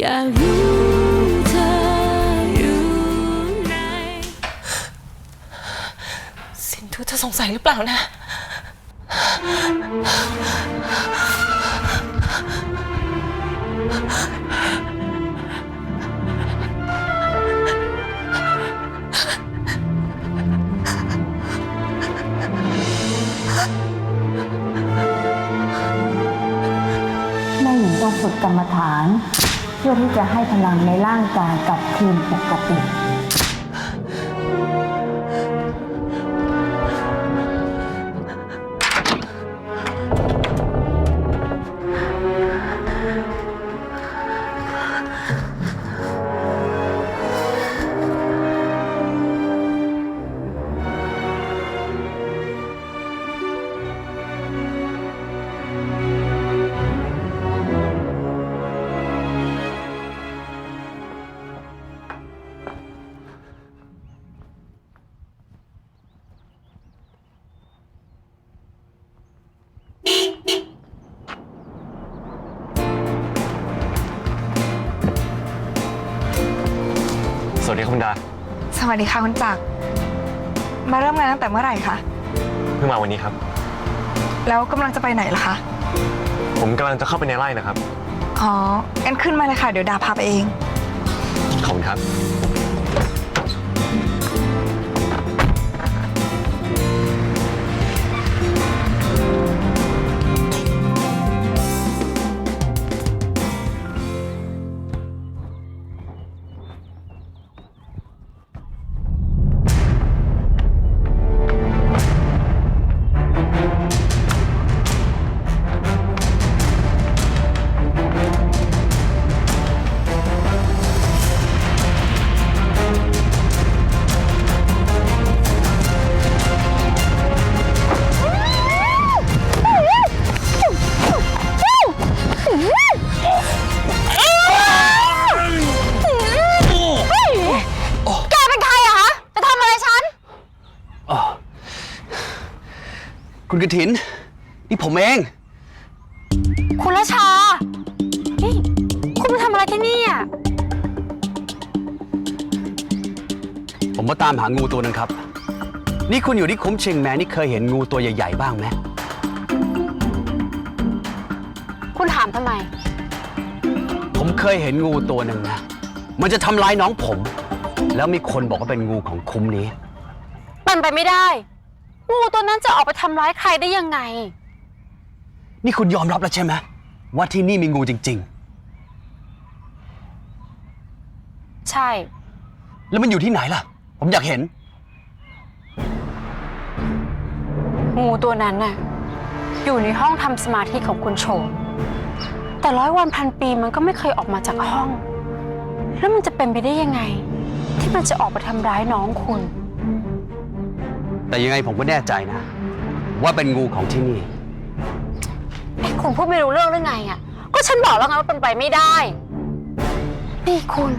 อยากรู้เธออยู่ไหนสินทุเธอสงสัยหรือเปล่านะแม่หญิงต้องฝึกกรรมฐาน เพื่อที่จะให้พลังในร่างกายกลับคืนปกติ ครับคุณดา สวัสดีค่ะคุณจักรมาเริ่มงานตั้งแต่เมื่อไหร่คะ เพิ่งมาวันนี้ครับ แล้วกำลังจะไปไหนล่ะคะ ผมกำลังจะเข้าไปในไร่นะครับ อ๋องั้นขึ้นมาเลยค่ะ เดี๋ยวดาพาไปเอง ขอบคุณครับ กระถิน นี่ผมเอง คุณละชานี่คุณมาทำอะไรที่นี่อะผมมาตามหางูตัวหนึงครับ นี่คุณอยู่ที่คุ้มเชียงแมนนี่เคยเห็นงูตัวใหญ่ ๆ บ้างไหมคุณถามทำไม ผมเคยเห็นงูตัวหนึ่งนะ มันจะทำร้ายน้องผม แล้วมีคนบอกว่าเป็นงูของคุ้มนี้ เป็นไปไม่ได้ งูตัวนั้นจะออกไปทำร้ายใครได้ยังไง นี่คุณยอมรับแล้วใช่ไหมว่าที่นี่มีงูจริง ใช่ ๆ แล้วมันอยู่ที่ไหนล่ะ ผมอยากเห็น งูตัวนั้นน่ะอยู่ในห้องทำสมาธิของคุณโฉมแต่ร้อยวันพันปีมันก็ไม่เคยออกมาจากห้อง แล้วมันจะเป็นไปได้ยังไง ที่มันจะออกไปทำร้ายน้องคุณ แต่ยังไงผมก็แน่ใจนะ ว่าเป็นงูของที่นี่ ไอ้คุณพูดไม่รู้เรื่องหรือไงอะ ก็ฉันบอกแล้วไงว่าเป็นไปไม่ได้ นี่คุณ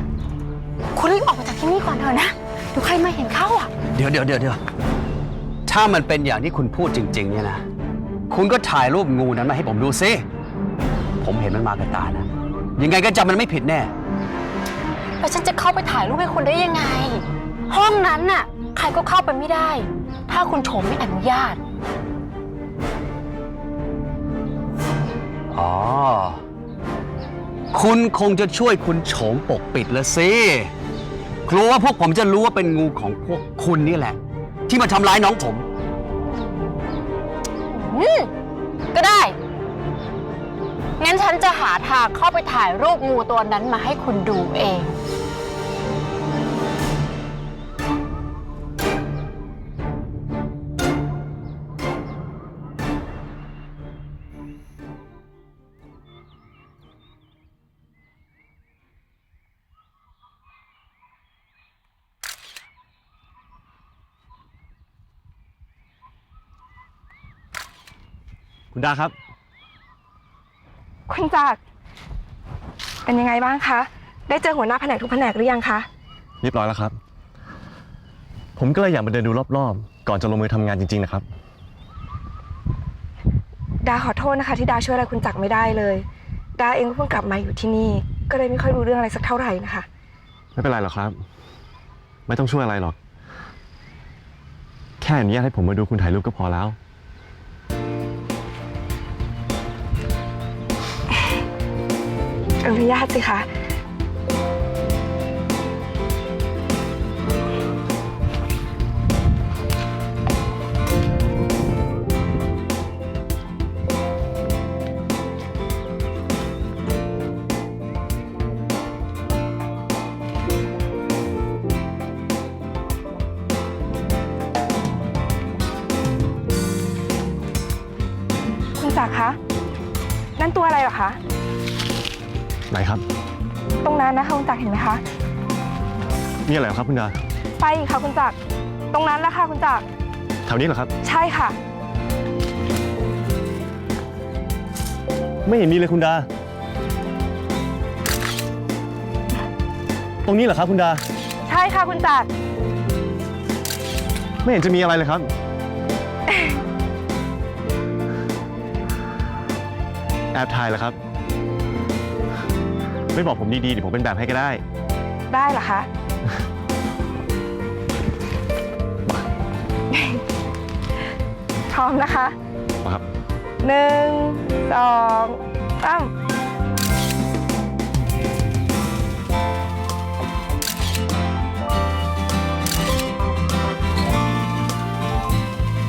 คุณรีบออกมาจากที่นี่ก่อนเถอะนะเดี๋ยวใครมาเห็นเข้าอะ เดี๋ยวเดี๋ยวเดี๋ยวเดี๋ยวถ้ามันเป็นอย่างที่คุณพูดจริง ๆ เนี่ยนะ คุณก็ถ่ายรูปงูนั้นมาให้ผมดูซิ ผมเห็นมันมากับตานะ ยังไงก็จำมันไม่ผิดแน่ แล้วฉันจะเข้าไปถ่ายรูปให้คุณได้ยังไง ห้องนั้นน่ะ ใครก็เข้าไปไม่ได้ ถ้าคุณโฉมไม่อนุญาต อ๋อ คุณคงจะช่วยคุณโฉมปกปิดละสิกลัวว่าพวกผมจะรู้ว่าเป็นงูของพวกคุณนี่แหละ ที่มาทำร้ายน้องผม อืมก็ได้ งั้นฉันจะหาทางเข้าไปถ่ายรูปงูตัวนั้นมาให้คุณดูเอง คุณดาครับ คุณจักรเป็นยังไงบ้างคะ ได้เจอหัวหน้าแผนกทุกแผนกหรือยังคะ เรียบร้อยแล้วครับ ผมก็เลยอยากมาเดินดูรอบๆ ก่อนจะลงมือทำงานจริงๆนะครับ ดาขอโทษนะคะที่ดาช่วยอะไรคุณจักรไม่ได้เลย ดาเองก็เพิ่งกลับมาอยู่ที่นี่ ก็เลยไม่ค่อยรู้เรื่องอะไรสักเท่าไหร่นะคะ ไม่เป็นไรหรอกครับ ไม่ต้องช่วยอะไรหรอก แค่อนุญาตให้ผมมาดูคุณถ่ายรูปก็พอแล้ว อนุญาตสิคะ คุณจักรคะ นั่นตัวอะไรเหรอคะ ไหนครับ ตรงนั้นนะคะคุณจักรเห็นไหมคะ นี่อะไรเหรอครับคุณดา ไปอีกค่ะคุณจักรตรงนั้นแหละค่ะคุณจักรแถวนี้เหรอครับ ใช่ค่ะ ไม่เห็นมีเลยคุณดา ตรงนี้เหรอครับคุณดา ใช่ค่ะคุณจักรไม่เห็นจะมีอะไรเลยครับ แอบถ่ายเหรอครับ ไม่บอกผมดีๆเดี๋ยวผมเป็นแบบให้ก็ได้ ได้เหรอคะ พร้อมนะคะมาครับ หนึ่ง สองสาม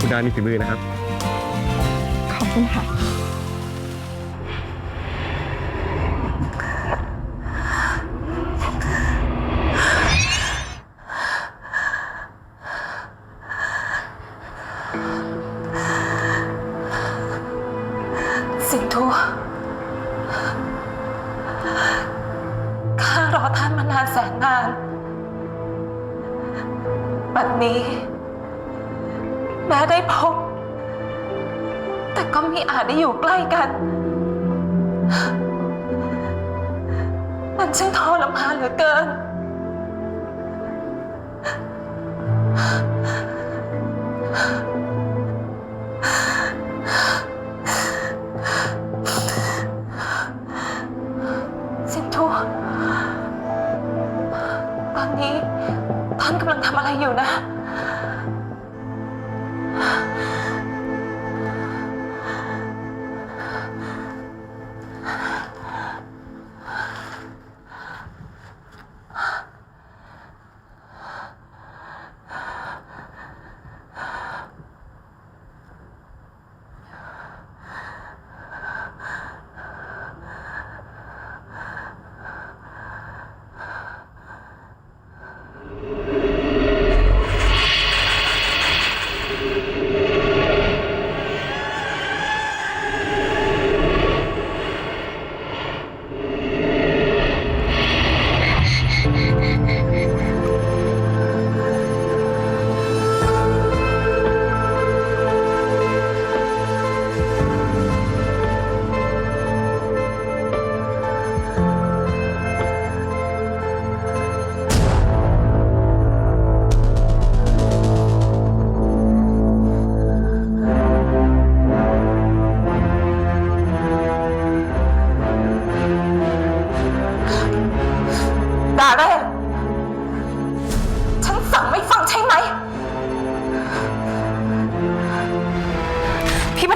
คุณดามีฝีมือนะครับ ขอบคุณค่ะ บัดนี้ แม้ได้พบ แต่ก็มีอาจได้อยู่ใกล้กัน มันช่างทรมานเหลือเกิน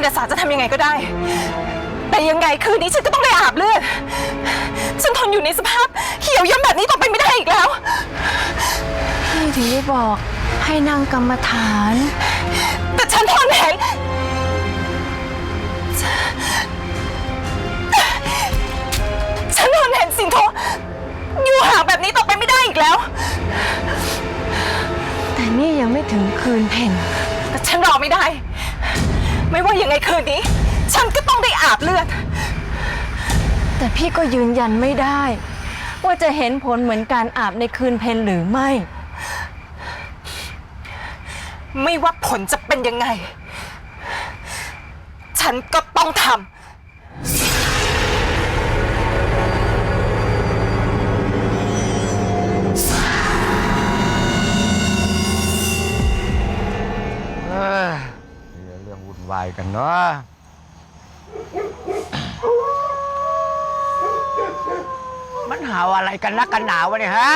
พี่บรรดาศาสตร์จะทำยังไงก็ได้ แต่ยังไงคืนนี้ฉันก็ต้องได้อาบเลือด ฉันทนอยู่ในสภาพเขียวย่ำแบบนี้ต่อไปไม่ได้อีกแล้ว พี่ถึงได้บอกให้นั่งกรรมฐาน แต่ฉันทนเห็นฉันทนเห็นสิ่งโทอยู่ห่างแบบนี้ต่อไปไม่ได้อีกแล้ว แต่นี่ยังไม่ถึงคืนเพ่นแต่ฉันรอไม่ได้ ไม่ว่ายังไงคืนนี้ ฉันก็ต้องได้อาบเลือด แต่พี่ก็ยืนยันไม่ได้ ว่าจะเห็นผลเหมือนการอาบในคืนเพ็ญหรือไม่ ไม่ว่าผลจะเป็นยังไง ฉันก็ต้องทำเวายกันเนาะมันหาวอะไรกันนักกันหนาวะเนี่ยฮะ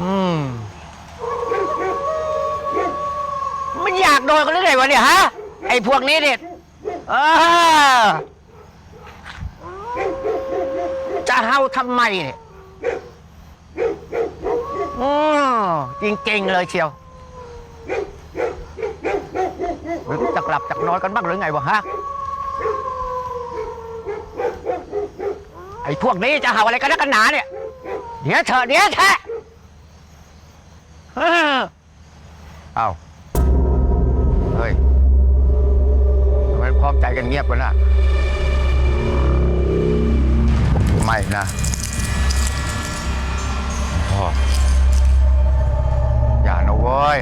อืม มันอยากโดนกันหรือไงวะเนี่ยฮะ ไอ้พวกนี้เนี่ยเออจะเฮาทำไมเนี่ยอืมจริงๆเลยเชียว รู้จักลับจักนอนกันบ้างหรือไงวะฮะ ไอ้พวกนี้จะเห่าอะไรกันนักกันหนาเนี่ย เดี๋ยวเถอะเดี๋ยวเถอะเอาเฮ้ยทำไมพร้อมใจกันเงียบกันนะไม่นะพ่ออย่านะเว้ย